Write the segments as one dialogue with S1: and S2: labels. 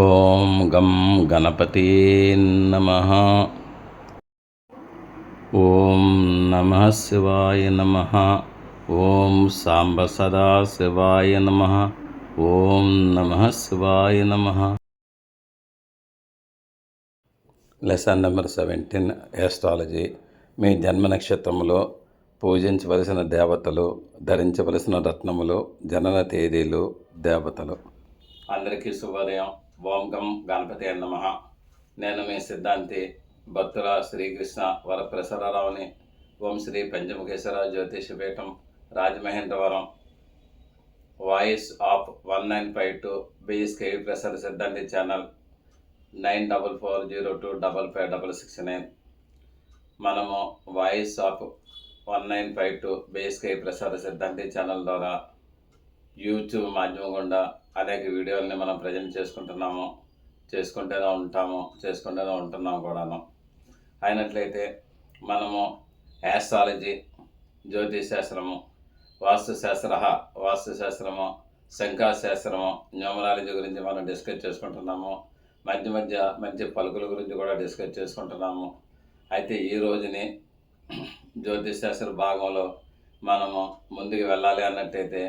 S1: ఓం గం గణపతి నమ. ఓం నమ శివాయ నమ. ఓం సాంబ సదా శివాయ నమ. ఓం నమ శివాయ నమ. Lesson number seventeen astrology. మీ జన్మ నక్షత్రములో పూజించవలసిన దేవతలు ధరించవలసిన రత్నములు జనన తేదీలు దేవతలు. అందరికీ శుభోదయం. ఓం గం గణపతి నమ. నేను మీ సిద్ధాంతి భక్తుల శ్రీకృష్ణ వరప్రసరరావుని ఓం Sri Panchamukheshwara Jyotishapeetham Rajamahendravaram. Voice of one nine five two BSKV Prasad సిద్ధాంతి channel nine double four zero two double five double six nine. మనము voice of one nine five two BSK Prasad సిద్ధాంతి channel ద్వారా YouTube మాధ్యమం గుండా అనేక వీడియోలని మనం present చేసుకుంటున్నాము చేసుకుంటూనే ఉంటాము చేసుకుంటూనే ఉంటున్నాము కూడాను. అయినట్లయితే మనము యాస్ట్రాలజీ జ్యోతిశాస్త్రము వాస్తుశాస్త్ర వాస్తుశాస్త్రము శంఖాశాస్త్రము న్యూమరాలజీ గురించి మనం డిస్కస్ చేసుకుంటున్నాము. మధ్య మధ్య మంచి పలుకుల గురించి కూడా డిస్కస్ చేసుకుంటున్నాము. అయితే ఈ రోజుని జ్యోతిశాస్త్ర భాగంలో మనము ముందుకు వెళ్ళాలి అన్నట్టయితే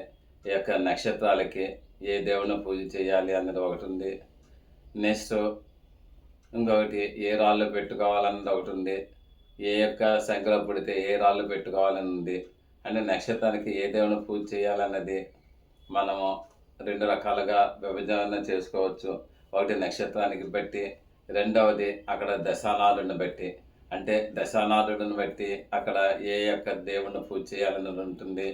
S1: ఈ యొక్క నక్షత్రాలకి ఏ దేవుని పూజ చేయాలి అన్నది ఒకటి ఉంది నెక్స్ట్ ఇంకొకటి ఏ రాళ్ళు పెట్టుకోవాలన్నది ఒకటి ఉంది ఏ యొక్క సంఖ్యలో పుడితే ఏ రాళ్ళు పెట్టుకోవాలని ఉంది అంటే నక్షత్రానికి ఏ దేవుని పూజ చేయాలన్నది మనము రెండు రకాలుగా విభజన చేసుకోవచ్చు. ఒకటి నక్షత్రానికి బట్టి రెండవది అక్కడ దశానాథుడిని బట్టి. అంటే దశానాథుడిని బట్టి అక్కడ ఏ యొక్క దేవుడిని పూజ చేయాలని ఉంటుంది.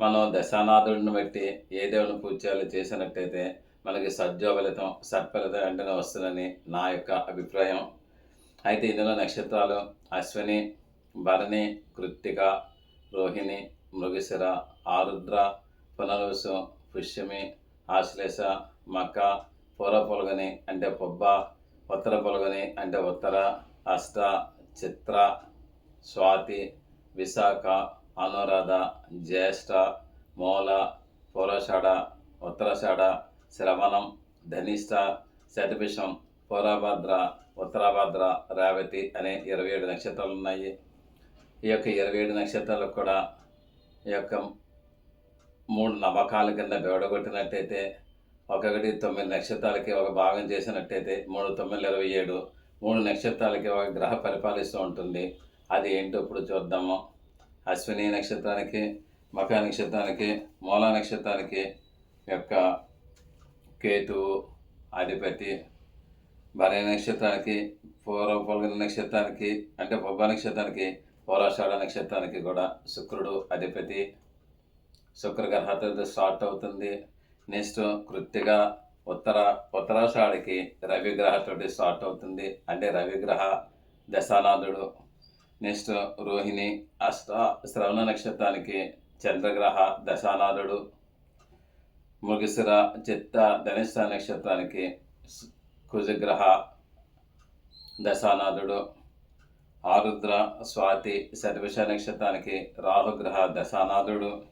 S1: మనం దశానాథుడిని బట్టి ఏ దేవుని పూజ చేయాలో చేసినట్టయితే మనకి సద్యోఫలితం సత్ఫలితం వెంటనే వస్తుందని నా యొక్క అభిప్రాయం. అయితే ఇందులో నక్షత్రాలు అశ్విని భరణి కృత్తిక రోహిణి మృగశిర ఆరుద్ర పునరుసు పుష్యమి ఆశ్లేష మక్క పూర్వ పొలగని అంటే పొబ్బ ఉత్తర పొలగని అంటే ఉత్తర అష్ట చిత్ర స్వాతి విశాఖ అనురాధ జ్యేష్ఠ మూల పూర్వషాఢ ఉత్తరాషాఢ శ్రవణం ధనిష్ట శతభిషం పూర్వభద్ర ఉత్తరాభద్ర రేవతి అనే ఇరవై ఏడు నక్షత్రాలు ఉన్నాయి ఈ యొక్క ఇరవై ఏడు నక్షత్రాలు కూడా ఈ యొక్క మూడు నమ్మకాల కింద బెవడగొట్టినట్టయితే ఒకటి తొమ్మిది నక్షత్రాలకి ఒక భాగం చేసినట్టయితే మూడు తొమ్మిది ఇరవై ఏడు మూడు నక్షత్రాలకి ఒక గ్రహ పరిపాలిస్తూ ఉంటుంది. అది ఏంటో ఇప్పుడు చూద్దాము. అశ్విని నక్షత్రానికి మక నక్షత్రానికి మూల నక్షత్రానికి యొక్క కేతువు అధిపతి. భరణి నక్షత్రానికి పూర్వ పొలగని నక్షత్రానికి అంటే పొబ్బ నక్షత్రానికి పూర్వాషాఢ నక్షత్రానికి కూడా శుక్రుడు అధిపతి. శుక్రగ్రహత స్టార్ట్ అవుతుంది. నెక్స్ట్ కృత్తిగా ఉత్తర ఉత్తరాషాఢకి రవిగ్రహతోటి స్టార్ట్ అవుతుంది. అంటే రవిగ్రహ దశానాథుడు. నెక్స్ట్ రోహిణి అష్ట శ్రవణ నక్షత్రానికి చంద్రగ్రహ దశానాథుడు. మృగశిర చిత్త ధనిష్ట నక్షత్రానికి కుజగ్రహ దశానాథుడు. ఆరుద్ర స్వాతి శతవిష నక్షత్రానికి రాహుగ్రహ దశానాథుడు.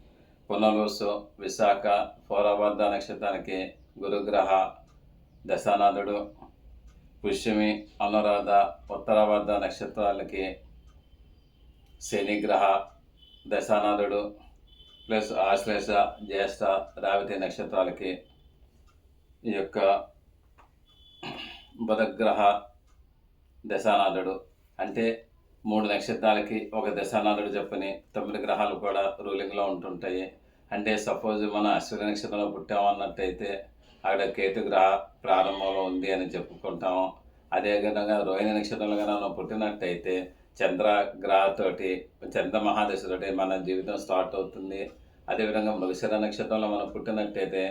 S1: పునరుసు విశాఖ పౌరబద్ధ నక్షత్రానికి గురుగ్రహ దశానాథుడు. పుష్యమి అనురాధ ఉత్తరాబద్ధ నక్షత్రాలకి శనిగ్రహ దశానాథుడు ప్లస్ ఆశ్లేష జ్యేష్ఠ రావతి నక్షత్రాలకి ఈ యొక్క బుధగ్రహ దశానాథుడు. అంటే మూడు నక్షత్రాలకి ఒక దశానాథుడు చెప్పని తొమ్మిది గ్రహాలు కూడా రూలింగ్లో ఉంటుంటాయి. అంటే సపోజ్ మనం అశ్విని నక్షత్రంలో పుట్టామన్నట్టయితే అక్కడ కేతు గ్రహ ప్రారంభంలో ఉంది అని చెప్పుకుంటాము అదేవిధంగా రోహిణి నక్షత్రంలో కనుక మనం పుట్టినట్టయితే చంద్ర గ్రహతోటి చంద్రమహాదశతోటి మన జీవితం స్టార్ట్ అవుతుంది. అదేవిధంగా మృగశిర నక్షత్రంలో మనం పుట్టినట్టయితే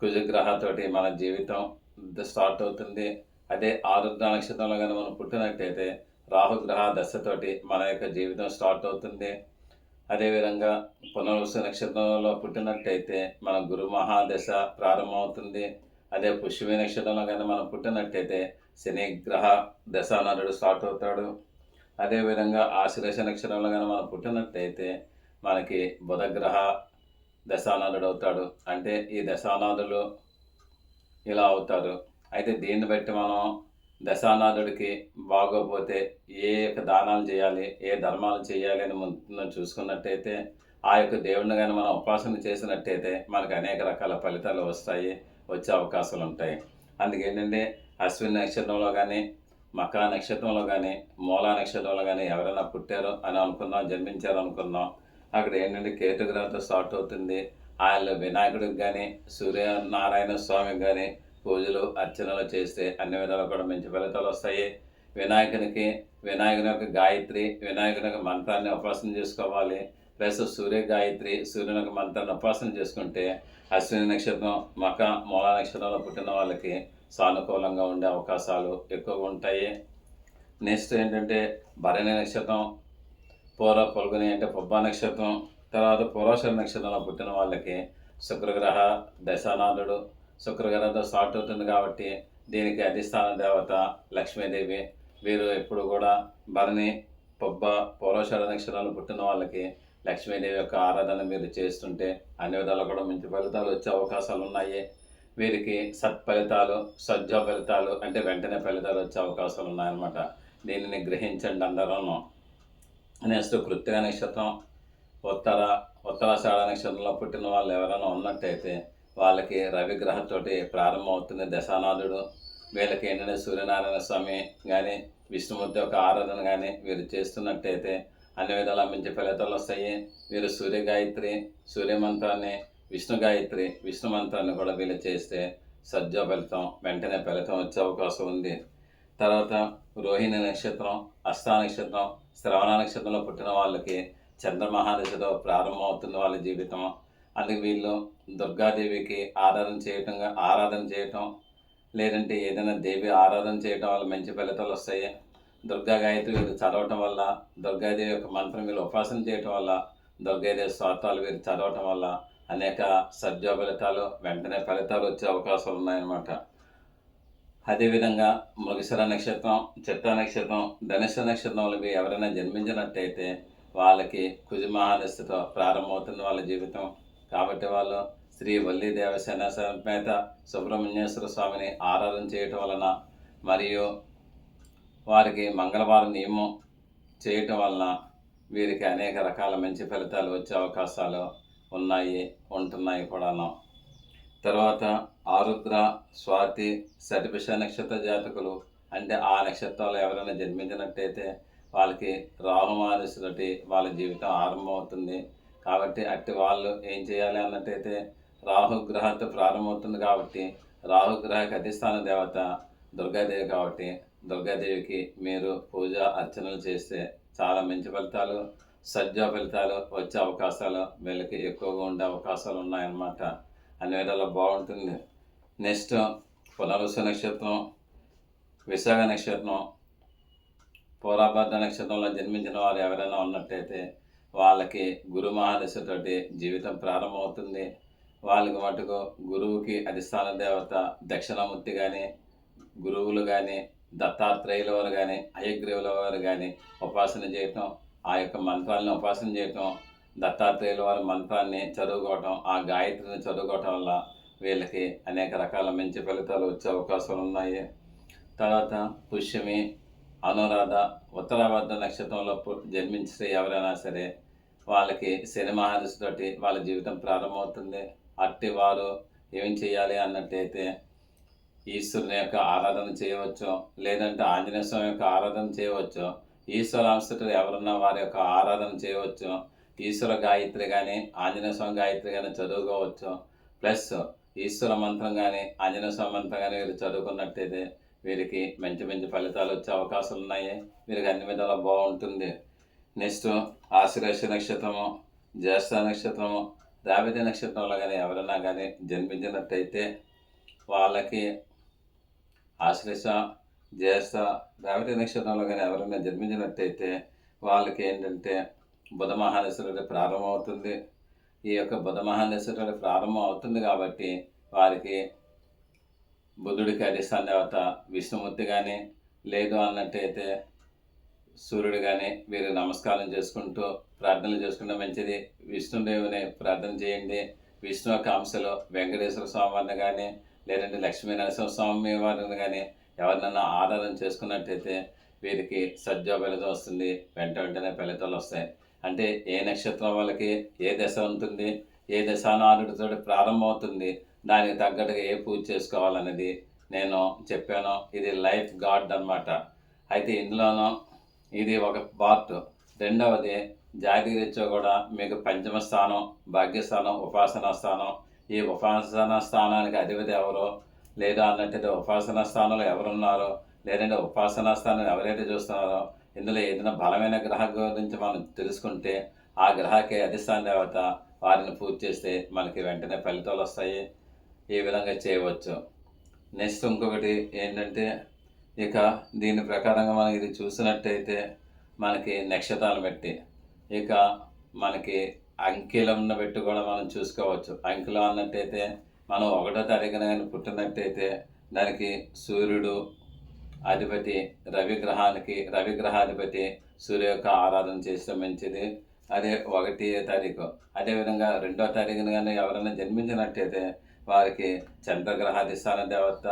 S1: కుజగ్రహతోటి మన జీవితం స్టార్ట్ అవుతుంది. అదే ఆరుద్ర నక్షత్రంలో కానీ మనం పుట్టినట్టయితే రాహుగ్రహ దశతోటి మన యొక్క జీవితం స్టార్ట్ అవుతుంది. అదేవిధంగా పునర్వసు నక్షత్రంలో పుట్టినట్టయితే మన గురు మహాదశ ప్రారంభమవుతుంది. అదే పుష్యమి నక్షత్రంలో కానీ మనం పుట్టినట్టయితే శని గ్రహ దశానరుడు స్టార్ట్ అవుతాడు. అదేవిధంగా ఆశ్లేష నక్షత్రంలో కానీ మనం పుట్టినట్టయితే మనకి బుధగ్రహ దశానాథుడు అవుతాడు. అంటే ఈ దశానాథులు ఇలా అవుతారు. అయితే దీన్ని బట్టి మనం దశానాథుడికి బాగోపోతే ఏ యొక్క దానాలు చేయాలి ఏ ధర్మాలు చేయాలి అని ముందు చూసుకున్నట్టయితే ఆ యొక్క దేవుడిని కానీ మనం ఉపాసన చేసినట్టయితే మనకు అనేక రకాల ఫలితాలు వస్తాయి వచ్చే అవకాశాలు ఉంటాయి. అందుకేంటంటే అశ్విని నక్షత్రంలో కానీ మకా నక్షత్రంలో కానీ మూలా నక్షత్రంలో కానీ ఎవరైనా పుట్టారో అని అనుకున్నాం జన్మించారు అనుకున్నాం అక్కడ ఏంటంటే కేతుగ్రహంతో స్టార్ట్ అవుతుంది. ఆయన వినాయకుడికి కానీ సూర్యనారాయణ స్వామికి కానీ పూజలు అర్చనలు చేస్తే అన్ని విధాలు కూడా మంచి ఫలితాలు వస్తాయి. వినాయకునికి వినాయకుని యొక్క గాయత్రి వినాయకుని యొక్క మంత్రాన్ని ఉపాసన చేసుకోవాలి. ప్లస్ సూర్య గాయత్రి సూర్యుని యొక్క మంత్రాన్ని ఉపాసన చేసుకుంటే అశ్విని నక్షత్రం మక మూల నక్షత్రంలో పుట్టిన వాళ్ళకి సానుకూలంగా ఉండే అవకాశాలు ఎక్కువగా ఉంటాయి. నెక్స్ట్ ఏంటంటే భరణి నక్షత్రం పూర్వ పొలుగుని అంటే పుబ్బ నక్షత్రం తర్వాత పూర్వాషర నక్షత్రంలో పుట్టిన వాళ్ళకి శుక్రగ్రహ దశానాథుడు. శుక్రగ్రహంతో స్టార్ట్ అవుతుంది కాబట్టి దీనికి అధిష్టాన దేవత లక్ష్మీదేవి. వీరు ఎప్పుడు కూడా భరణి పొబ్బ పూర్వశర నక్షత్రాలు పుట్టిన వాళ్ళకి లక్ష్మీదేవి యొక్క ఆరాధన మీరు చేస్తుంటే అన్ని విధాలు కూడా మంచి ఫలితాలు వచ్చే అవకాశాలు ఉన్నాయి. వీరికి సత్ఫలితాలు సజ్జ ఫలితాలు అంటే వెంటనే ఫలితాలు వచ్చే అవకాశాలు ఉన్నాయన్నమాట. దీనిని గ్రహించండి అందరూ నెక్స్ట్ కృత్తిక నక్షత్రం ఉత్తర ఉత్తరాషాఢ నక్షత్రంలో పుట్టిన వాళ్ళు ఎవరైనా ఉన్నట్టయితే వాళ్ళకి రవిగ్రహంతోటి ప్రారంభమవుతుంది దశానాథుడు. వీళ్ళకి ఏంటంటే సూర్యనారాయణ స్వామి కానీ విష్ణుమూర్తి యొక్క ఆరాధన కానీ వీరు చేస్తున్నట్టయితే అన్ని విధాల మంచి ఫలితాలు వస్తాయి. వీరు సూర్య గాయత్రి విష్ణు గాయత్రి విష్ణు మంత్రాన్ని కూడా వీళ్ళు చేస్తే సజ్జ ఫలితం వెంటనే ఫలితం వచ్చే అవకాశం ఉంది. తర్వాత రోహిణి నక్షత్రం అష్టా నక్షత్రం శ్రవణ నక్షత్రంలో పుట్టిన వాళ్ళకి చంద్రమహాదశతో ప్రారంభం అవుతుంది వాళ్ళ జీవితం. అందుకు వీళ్ళు దుర్గాదేవికి ఆరాధన చేయటం ఆరాధన చేయటం లేదంటే ఏదైనా దేవి ఆరాధన చేయటం వల్ల మంచి ఫలితాలు వస్తాయి. దుర్గా గాయత్రి వీరు చదవటం వల్ల దుర్గాదేవి యొక్క మంత్రం వీళ్ళు ఉపాసన చేయటం వల్ల దుర్గాదేవి స్తోత్రాలు వీరు చదవటం వల్ల అనేక సజ్జ ఫలితాలు వెంటనే ఫలితాలు వచ్చే అవకాశాలు ఉన్నాయన్నమాట. అదేవిధంగా మృగశిర నక్షత్రం చిత్త నక్షత్రం ధనుష నక్షత్రంలో ఎవరైనా జన్మించినట్టయితే వాళ్ళకి కుజమహానిస్థితో ప్రారంభమవుతుంది వాళ్ళ జీవితం. కాబట్టి వాళ్ళు శ్రీ వల్లి దేవసేన సమేత సుబ్రహ్మణ్యేశ్వర స్వామిని ఆరాధన చేయటం వలన మరియు వారికి మంగళవారం నియమం చేయటం వలన వీరికి అనేక రకాల మంచి ఫలితాలు వచ్చే అవకాశాలు ఉన్నాయి ఉంటున్నాయి కూడాను. తర్వాత ఆరుద్ర స్వాతి సటిపిష నక్షత్ర జాతకులు అంటే ఆ నక్షత్రాలు ఎవరైనా జన్మించినట్టయితే వాళ్ళకి రాహుమానుసులటి వాళ్ళ జీవితం ఆరంభమవుతుంది. కాబట్టి అట్టి వాళ్ళు ఏం చేయాలి అన్నట్టయితే రాహుగ్రహంతో ప్రారంభమవుతుంది కాబట్టి రాహుగ్రహకి అధిష్టాన దేవత దుర్గాదేవి కాబట్టి దుర్గాదేవికి మీరు పూజ అర్చనలు చేస్తే చాలా మంచి ఫలితాలు. సజ్జ ఫలితాలు వచ్చే అవకాశాలు వీళ్ళకి ఎక్కువగా ఉండే అవకాశాలు ఉన్నాయన్నమాట. అన్ని విధాలు బాగుంటుంది. నెక్స్ట్ పునరుస నక్షత్రం విశాఖ నక్షత్రం పూర్వభద్ర నక్షత్రంలో జన్మించిన వారు ఎవరైనా ఉన్నట్టయితే వాళ్ళకి గురు మహాదశతోటి జీవితం ప్రారంభమవుతుంది. వాళ్ళకి మటుకు గురువుకి అధిష్టాన దేవత దక్షిణామూర్తి కానీ గురువులు కానీ దత్తాత్రేయుల వారు కానీ అయగ్రీవుల వారు కానీ ఉపాసన చేయటం ఆ యొక్క మంత్రాలను ఉపాసన చేయటం దత్తాత్రేయుల వారి మంత్రాన్ని చదువుకోవటం ఆ గాయత్రిని చదువుకోవటం వల్ల వీళ్ళకి అనేక రకాల మంచి ఫలితాలు వచ్చే అవకాశాలు ఉన్నాయి. తర్వాత పుష్యమి అనురాధ ఉత్తరాభద్ర నక్షత్రంలో జన్మించిన ఎవరైనా సరే వాళ్ళకి శని తోటి వాళ్ళ జీవితం ప్రారంభమవుతుంది. అట్టి వారు ఏం చేయాలి అన్నట్టయితే ఈశ్వరుని యొక్క ఆరాధన చేయవచ్చు లేదంటే ఆంజనేయ స్వామి యొక్క ఆరాధన చేయవచ్చు. ఈశ్వర ఈశ్వరాంశతులు ఎవరన్నా వారి యొక్క ఆరాధన చేయవచ్చు. ఈశ్వర గాయత్రి కానీ ఆంజనేయ స్వామి గాయత్రి కానీ చదువుకోవచ్చు. ప్లస్ ఈశ్వర మంత్రం కానీ ఆంజనేయ స్వామి మంత్రం కానీ వీరు చదువుకున్నట్టయితే వీరికి మంచి మంచి ఫలితాలు వచ్చే అవకాశాలు ఉన్నాయి. వీరికి అన్ని విధాలా బాగుంటుంది. నెక్స్ట్ ఆశ్రేష నక్షత్రము జ్యేష్ఠ నక్షత్రము రావితి నక్షత్రంలో కానీ ఎవరైనా కానీ జన్మించినట్టయితే వాళ్ళకి ఆశ్లేష జ్యేష్ఠ రేవతి నక్షత్రంలో కానీ ఎవరైనా జన్మించినట్టయితే వాళ్ళకి ఏంటంటే బుధ ప్రారంభం ప్రారంభమవుతుంది ఈ యొక్క బుధ మహానేశ్వరుడు ప్రారంభం అవుతుంది కాబట్టి వారికి బుధుడికి అధిష్టాన దేవత విష్ణుమూర్తి కానీ లేదు అన్నట్టయితే సూర్యుడు కానీ వీరు నమస్కారం చేసుకుంటూ ప్రార్థనలు చేసుకుంటే మంచిది. విష్ణుదేవుని ప్రార్థన చేయండి. విష్ణు యొక్క అంశలో వెంకటేశ్వర వారిని కానీ లేదంటే లక్ష్మీ నరసింహస్వామి వారిని కానీ ఎవరినైనా ఆధారం చేసుకున్నట్టయితే వీరికి సజ్జో ఫలితం వస్తుంది వెంట వెంటనే ఫలితాలు వస్తాయి. అంటే ఏ నక్షత్రం వాళ్ళకి ఏ దశ ఉంటుంది ఏ దశానాడుతో ప్రారంభమవుతుంది దానికి తగ్గట్టుగా ఏ పూజ చేసుకోవాలనేది నేను చెప్పాను. ఇది లైఫ్ గాడ్ అన్నమాట. అయితే ఇందులోనూ ఇది ఒక పార్ట్. రెండవది జాతి రీత్యా కూడా మీకు పంచమ స్థానం భాగ్యస్థానం ఉపాసనా స్థానం. ఈ ఉపాసనా స్థానానికి అధిపతి ఎవరో? లేదా అన్నట్టయితే ఉపాసనా స్థానంలో ఎవరున్నారో లేదంటే ఉపాసనా స్థానం ఎవరైతే చూస్తున్నారో ఇందులో ఏదైనా బలమైన గ్రహ గురించి మనం తెలుసుకుంటే ఆ గ్రహకి అధిష్టాన దేవత వారిని పూజ చేస్తే మనకి వెంటనే ఫలితాలు వస్తాయి. ఈ విధంగా చేయవచ్చు. నెక్స్ట్ ఇంకొకటి ఏంటంటే ఇక దీని ప్రకారంగా మనం ఇది చూసినట్టయితే మనకి నక్షత్రాలు పెట్టి ఇక మనకి అంకెలను పెట్టి కూడా మనం చూసుకోవచ్చు. అంకెలం అన్నట్టయితే మనం ఒకటో తారీఖున కానీ పుట్టినట్టయితే దానికి సూర్యుడు అధిపతి రవి గ్రహానికి రవి గ్రహాధిపతి సూర్య యొక్క ఆరాధన చేస్తే మంచిది. అదే ఒకటి తారీఖు. అదేవిధంగా రెండో తారీఖున కానీ ఎవరైనా జన్మించినట్టయితే వారికి చంద్రగ్రహాధిష్టాన దేవత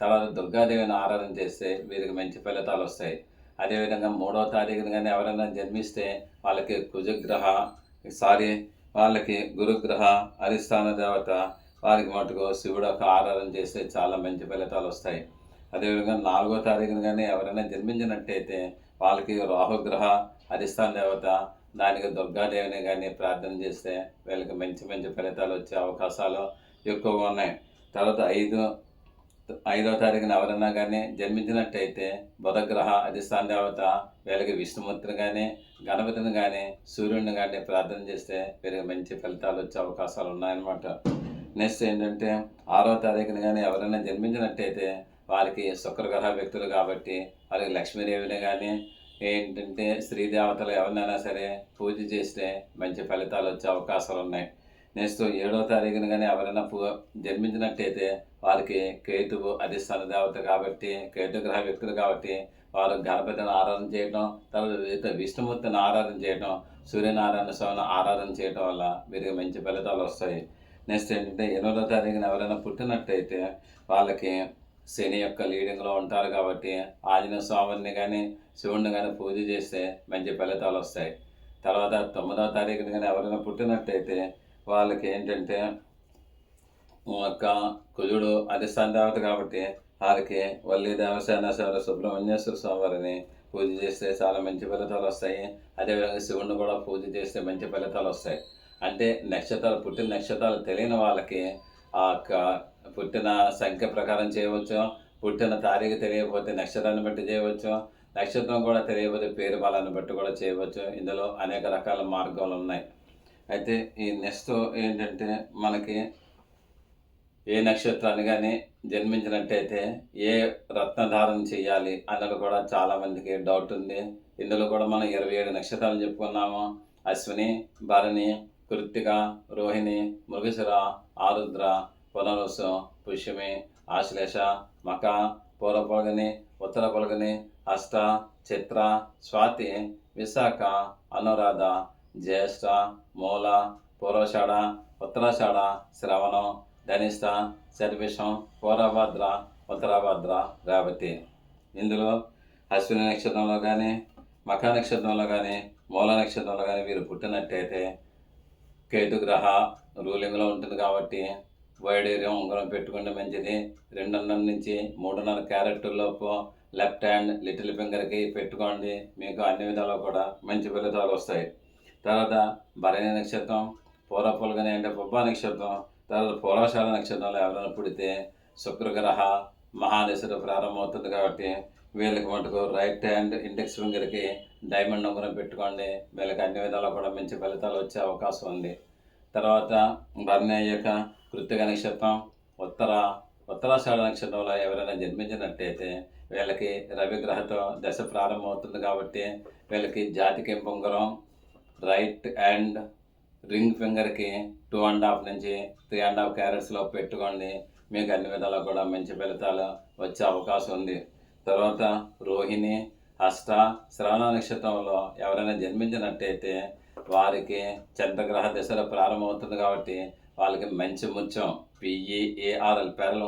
S1: తర్వాత దుర్గాదేవిని ఆరాధన చేస్తే వీరికి మంచి ఫలితాలు వస్తాయి. అదేవిధంగా మూడో తారీఖున కానీ ఎవరైనా జన్మిస్తే వాళ్ళకి కుజగ్రహ సారీ వాళ్ళకి గురుగ్రహ అధిష్టాన దేవత వారికి మటుకు శివుడు యొక్క ఆరాధన చేస్తే చాలా మంచి ఫలితాలు వస్తాయి. అదేవిధంగా నాలుగో తారీఖున కానీ ఎవరైనా జన్మించినట్టయితే వాళ్ళకి రాహుగ్రహ అధిష్టాన దేవత దానికి దుర్గాదేవిని కానీ ప్రార్థన చేస్తే వీళ్ళకి మంచి మంచి ఫలితాలు వచ్చే అవకాశాలు ఎక్కువగా ఉన్నాయి. తర్వాత ఐదు ఐదో తారీఖున ఎవరైనా కానీ జన్మించినట్టయితే బుధగ్రహ అధిష్టాన దేవత వీళ్ళకి విష్ణుమూర్తిని కానీ గణపతిని కానీ సూర్యుడిని కానీ ప్రార్థన చేస్తే వీరికి మంచి ఫలితాలు వచ్చే అవకాశాలు ఉన్నాయన్నమాట. నెక్స్ట్ ఏంటంటే ఆరో తారీఖున కానీ ఎవరైనా జన్మించినట్టయితే వారికి శుక్రగ్రహ వ్యక్తులు కాబట్టి వారికి లక్ష్మీదేవిని కానీ ఏంటంటే స్త్రీ దేవతలు ఎవరినైనా సరే పూజ చేస్తే మంచి ఫలితాలు వచ్చే అవకాశాలు ఉన్నాయి. నెక్స్ట్ ఏడో తారీఖున కానీ ఎవరైనా పూ జన్మించినట్టయితే వారికి కేతువు అధిష్టాన దేవత కాబట్టి కేతు గ్రహ వ్యక్తులు కాబట్టి వారు గణపతిని ఆరాధన చేయడం తర్వాత విష్ణుమూర్తిని ఆరాధన చేయడం సూర్యనారాయణ స్వామిని ఆరాధన చేయడం వల్ల వీరికి మంచి ఫలితాలు వస్తాయి. నెక్స్ట్ ఏంటంటే ఎనిమిదో తారీఖున ఎవరైనా పుట్టినట్టయితే వాళ్ళకి శని యొక్క లీడింగ్లో ఉంటారు కాబట్టి ఆంజనేయ స్వామిని కానీ శివుడిని కానీ పూజ చేస్తే మంచి ఫలితాలు వస్తాయి. తర్వాత తొమ్మిదవ తారీఖున కానీ ఎవరైనా పుట్టినట్టయితే వాళ్ళకి ఏంటంటే ఒక కుజుడు అధిష్టాన దేవత కాబట్టి వారికి వల్లి దేవసేనేశ్వర సుబ్రహ్మణ్యేశ్వర స్వామివారిని పూజ చేస్తే చాలా మంచి ఫలితాలు వస్తాయి. అదేవిధంగా శివుడిని కూడా పూజ చేస్తే మంచి ఫలితాలు వస్తాయి. అంటే నక్షత్రాలు పుట్టిన నక్షత్రాలు తెలియని వాళ్ళకి ఆ యొక్క పుట్టిన సంఖ్య ప్రకారం చేయవచ్చు. పుట్టిన తారీఖు తెలియకపోతే నక్షత్రాన్ని బట్టి చేయవచ్చు. నక్షత్రం కూడా తెలియకపోతే పేరు బలాన్ని బట్టి కూడా చేయవచ్చు. ఇందులో అనేక రకాల మార్గాలు ఉన్నాయి. అయితే ఈ నెక్స్ట్ ఏంటంటే మనకి ఏ నక్షత్రాన్ని కానీ జన్మించినట్టయితే ఏ రత్నధారణ చేయాలి అన్నది కూడా చాలామందికి డౌట్ ఉంది. ఇందులో కూడా మనం ఇరవై ఏడు నక్షత్రాలు చెప్పుకున్నాము. అశ్విని భరణి కృత్తిక రోహిణి మృగశిర ఆరుద్ర పునరుసు పుష్యమి ఆశ్లేష మక పూర్వ పొలగని ఉత్తర పొలగని అష్ట చిత్ర స్వాతి విశాఖ అనురాధ జ్యేష్ఠ మూల పూర్వషాఢ ఉత్తరాషాఢ శ్రవణం ధనిష్ట శతభిషం పూర్వభద్ర ఉత్తరాభద్ర రేవతి. ఇందులో అశ్విని నక్షత్రంలో కానీ మఖ నక్షత్రంలో కానీ మూల నక్షత్రంలో కానీ వీరు పుట్టినట్టయితే కేతుగ్రహ రూలింగ్లో ఉంటుంది కాబట్టి వైడేరియం ఉంగరం పెట్టుకుంటే మంచిది. రెండున్నర నుంచి మూడున్నర క్యారెట్ లోపు లెఫ్ట్ హ్యాండ్ లిటిల్ ఫింగర్కి పెట్టుకోండి. మీకు అన్ని విధాలు కూడా మంచి ఫలితాలు వస్తాయి. తర్వాత భరణి నక్షత్రం పూర్వపులగని అంటే పుబ్బా నక్షత్రం తర్వాత పూర్వశాల నక్షత్రంలో ఎవరైనా పుడితే శుక్రగ్రహ మహాదశలో ప్రారంభమవుతుంది కాబట్టి వీళ్ళకి మటుకు రైట్ హ్యాండ్ ఇండెక్స్ ఫింగర్కి డైమండ్ ఉంగరం పెట్టుకోండి. వీళ్ళకి అన్ని విధాలు కూడా మంచి ఫలితాలు వచ్చే అవకాశం ఉంది. తర్వాత భరణి అయ్యాక కృత్తిక నక్షత్రం ఉత్తర ఉత్తరాషాఢ నక్షత్రంలో ఎవరైనా జన్మించినట్టయితే వీళ్ళకి రవి గ్రహతో దశ ప్రారంభమవుతుంది కాబట్టి వీళ్ళకి జాతికి ఉంగరం రైట్ హ్యాండ్ రింగ్ ఫింగర్కి టూ అండ్ హాఫ్ నుంచి త్రీ అండ్ హాఫ్ క్యారెట్స్లో పెట్టుకోండి. మీకు అన్ని విధాలు కూడా మంచి ఫలితాలు వచ్చే అవకాశం ఉంది. తర్వాత రోహిణి అష్ట శ్రవణ నక్షత్రంలో ఎవరైనా జన్మించినట్టయితే వారికి చంద్రగ్రహ దశలో ప్రారంభమవుతుంది కాబట్టి వాళ్ళకి మంచి ముత్యం P E A R L pearl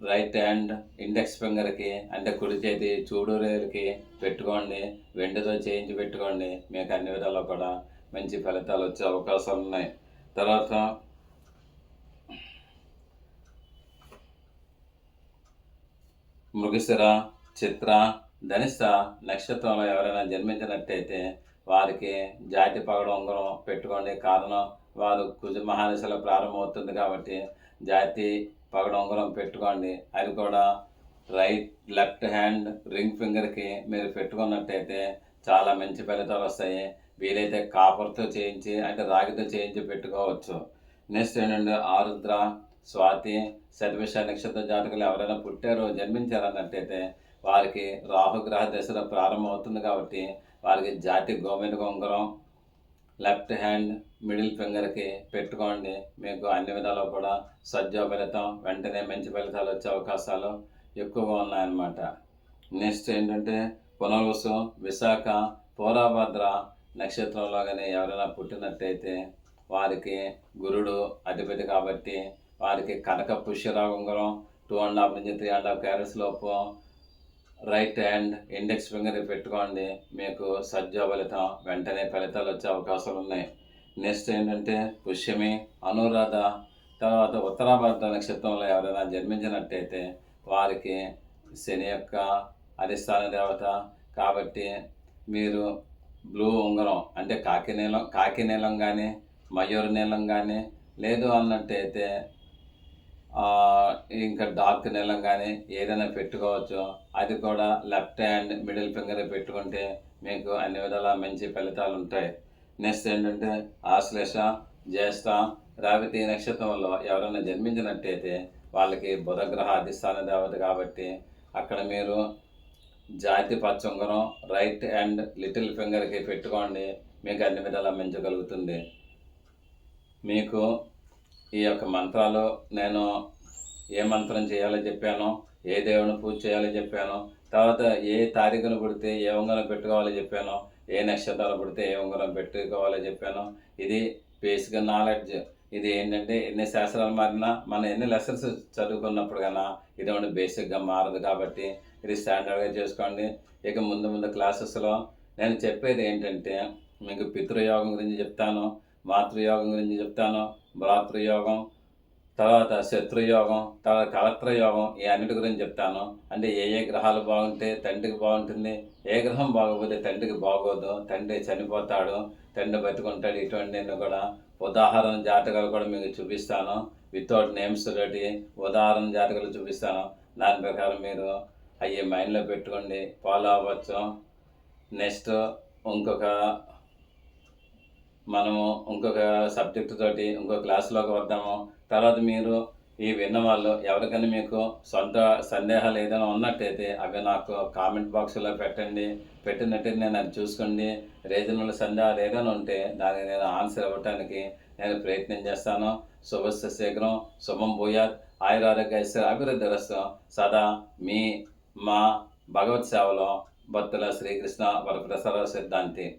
S1: right hand index ఫింగర్కి అంటే కుడి చేతి చూడూరేలకి పెట్టుకోండి వెండితో చేయించి పెట్టుకోండి మీకు అన్ని విధాలు కూడా మంచి ఫలితాలు వచ్చే అవకాశాలు ఉన్నాయి. తర్వాత మృగశిర చిత్ర ధనిష్ట నక్షత్రంలో ఎవరైనా జన్మించినట్టయితే వారికి జాతి పగడ ఉంగరం పెట్టుకోండి. కారణం వారు కుజ మహాదశల ప్రారంభమవుతుంది కాబట్టి జాతి పగడ ఉంగరం పెట్టుకోండి. అది కూడా రైట్ లెఫ్ట్ హ్యాండ్ రింగ్ ఫింగర్కి మీరు పెట్టుకున్నట్టయితే చాలా మంచి ఫలితాలు వస్తాయి. వీలైతే కాపర్తో చేయించి అంటే రాగితో చేయించి పెట్టుకోవచ్చు. నెక్స్ట్ ఏంటంటే ఆరుద్ర స్వాతి శతవిష నక్షత్ర జాతకులు ఎవరైనా పుట్టారో జన్మించారన్నట్టయితే వారికి రాహుగ్రహ దశలో ప్రారంభమవుతుంది కాబట్టి వారికి జాతి గోమెన ఉంగరం లెఫ్ట్ హ్యాండ్ మిడిల్ ఫింగర్కి పెట్టుకోండి. మీకు అన్ని విధాలు కూడా సజ్జో ఫలితం వెంటనే మంచి ఫలితాలు వచ్చే అవకాశాలు ఎక్కువగా ఉన్నాయన్నమాట. నెక్స్ట్ ఏంటంటే పునర్వసు విశాఖ పోరాభద్ర నక్షత్రంలో కానీ ఎవరైనా పుట్టినట్టయితే వారికి గురుడు అధిపతి కాబట్టి వారికి కనక పుష్యరాగ ఉంగరం టూ అండ్ హాఫ్ నుంచి త్రీ అండ్ హాఫ్ క్యారెట్స్ లోపు రైట్ హ్యాండ్ ఇండెక్స్ ఫింగర్ పెట్టుకోండి. మీకు సజ్జ ఫలితం వెంటనే ఫలితాలు వచ్చే అవకాశాలు ఉన్నాయి. నెక్స్ట్ ఏంటంటే పుష్యమి అనురాధ తర్వాత ఉత్తరాభారత నక్షత్రంలో ఎవరైనా జన్మించినట్టయితే వారికి శని యొక్క అధిష్టాన దేవత. కాబట్టి మీరు బ్లూ ఉంగరం అంటే కాకి నీలం కాకి నీలం కానీ మయూర నీలం కానీ లేదు అన్నట్టయితే ఇంకా డార్క్ నీలం కానీ ఏదైనా పెట్టుకోవచ్చు. అది కూడా లెఫ్ట్ హ్యాండ్ మిడిల్ ఫింగర్ పెట్టుకుంటే మీకు అన్ని విధాల మంచి ఫలితాలు ఉంటాయి. నెక్స్ట్ ఏంటంటే ఆశ్లేష జ్యేష్ఠ రావితి నక్షత్రంలో ఎవరైనా జన్మించినట్టయితే వాళ్ళకి బుధగ్రహ అధిష్టాన దేవత కాబట్టి అక్కడ మీరు జాతి పచ్చంగరం రైట్ హ్యాండ్ లిటిల్ ఫింగర్కి పెట్టుకోండి. మీకు అన్ని విధాలా మించగలుగుతుంది మీకు ఈ యొక్క మంత్రాలు నేను ఏ మంత్రం చేయాలో చెప్పాను ఏ దేవుని పూజ చేయాలో చెప్పాను తర్వాత ఏ తారీఖును పుడితే ఏ ఉంగరం పెట్టుకోవాలో చెప్పాను ఏ నక్షత్రాలు పుడితే ఏ ఉంగరం పెట్టుకోవాలో చెప్పాను ఇది బేసిక్ నాలెడ్జ్. ఇది ఏంటంటే ఎన్ని శాస్త్రాలు మారినా మనం ఎన్ని లెసన్స్ చదువుకున్నప్పుడు కన్నా ఇది ఉండి బేసిక్గా మారదు కాబట్టి ఇది స్టాండర్డ్గా చేసుకోండి. ఇక ముందు ముందు క్లాసెస్లో నేను చెప్పేది ఏంటంటే మీకు పితృయోగం గురించి చెప్తాను మాతృయోగం గురించి చెప్తాను భ్రాతృయోగం తర్వాత శత్రుయోగం తర్వాత కలత్ర యోగం ఈ అన్నిటి గురించి చెప్తాను. అంటే ఏ ఏ గ్రహాలు బాగుంటే తండ్రికి బాగుంటుంది ఏ గ్రహం బాగోపోతే తండ్రికి బాగోదు తండ్రి చనిపోతాడు తండ్రి బతుకుంటాడు ఇటువంటి కూడా ఉదాహరణ జాతకాలు కూడా మీకు చూపిస్తాను. వితౌట్ నేమ్స్ తోటి ఉదాహరణ జాతకాలు చూపిస్తాను. దాని ప్రకారం మీరు అవి మైండ్లో పెట్టుకోండి. ఫాలో అవ్వచ్చు. నెక్స్ట్ ఇంకొక మనము ఇంకొక సబ్జెక్ట్ తోటి ఇంకొక క్లాస్లోకి వద్దాము. తర్వాత మీరు ఈ విన్న వాళ్ళు ఎవరికైనా మీకు సొంత సందేహాలు ఏదైనా ఉన్నట్టయితే అవి నాకు కామెంట్ బాక్స్లో పెట్టండి. పెట్టినట్టు నేను అది చూసుకోండి రీజనల్ సందేహాలు ఏదైనా ఉంటే దానికి నేను ఆన్సర్ ఇవ్వడానికి నేను ప్రయత్నం చేస్తాను. శుభస్య శీఘ్రం. శుభం భూయాత్. ఆయురారోగ్య అభివృద్ధి రసం సదా మీ మా భగవత్ సేవలో భక్తుల శ్రీకృష్ణ వరప్రసాద సిద్ధాంతి.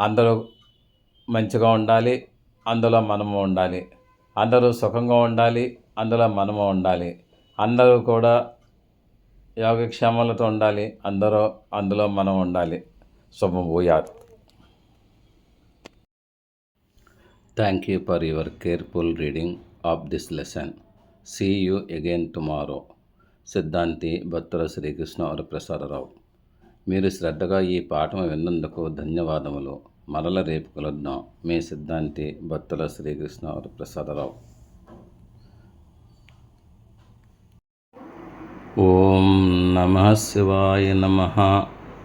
S1: అందరూ మంచిగా ఉండాలి అందులో మనము ఉండాలి. అందరూ సుఖంగా ఉండాలి అందులో మనము ఉండాలి. అందరూ కూడా యోగక్షేమాలతో ఉండాలి అందరూ అందులో మనం ఉండాలి. శుభం భూయాత్. You for your careful reading of this this lesson. See you again సిద్ధాంతి భత్ర శ్రీకృష్ణ వరప్రసాదరావు మీరు శ్రద్ధగా ఈ పాఠం విన్నందుకు ధన్యవాదములు. మరల రేపు కలుద్దాం. మీ సిద్ధాంతి భక్తుల శ్రీకృష్ణ ప్రసాదరావు. ఓం నమ శివాయ నమ.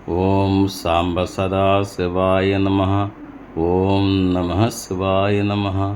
S1: ఓం సాంబ సదా శివాయ నమ. ఓం నమ శివాయ నమ.